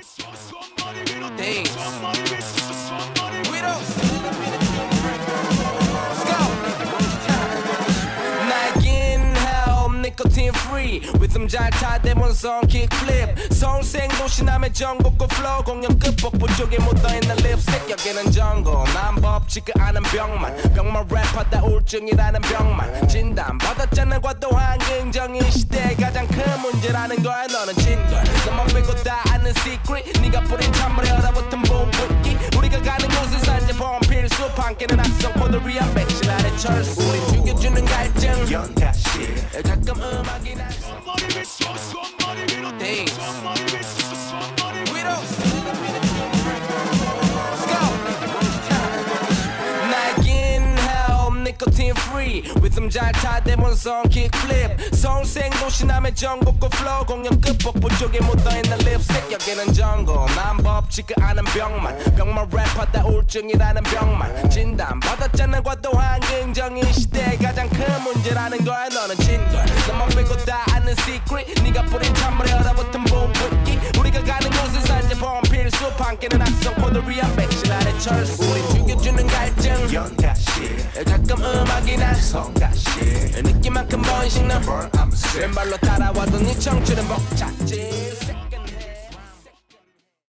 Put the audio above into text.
Things. We don't. Let's go. 나긴 help nicotine free 리듬 잘 타 대본성 kickflip 서울생 도시남의 전국구 flow 공연 끝복부 쪽에 묻어있는 립스틱 여기는 정글 난 법칙을 아는 병만 병만 랩하다 우울증이라는 병만 진단 받았잖아 과도한 긍정이 시대 secret. 네가 뿌린 찬물에 얼어붙은 봄붓기. 우리가 가는 곳은 산재보험 필수. 함께는 악성 코드 위한 백신 아래 철수. 우린 죽여주는 갈증. 연다시 가끔 음악이 나 Things. We don't. Let's go. 나긴 help. Nicotine free. 리듬 잘타 대본성 kickflip 서울생 도시남의 전국구 flow. 공연 끝 복부 쪽에 묻어있는 립스틱 여기는 정글 난 법칙을 아는 병만. 병만 랩하다 우울증이라는 병만. 진단 받았잖아 과도한 긍정이 시대의 가장 큰 문제라는 거야 너는 진걸 너만 빼고 다 아는 secret 네가 뿌린 찬물에 얼어붙은 봄붓기. 우리가 가는 곳은 산재 보험 필수 함께는 악성 코드 위한 백신 아래 철수. 우린 죽여주는 갈증. 연다시 가끔 음악이 나 성가시 느낌만큼 번식 sick. 왼발로 따라와도 네 청춘은 벅찼지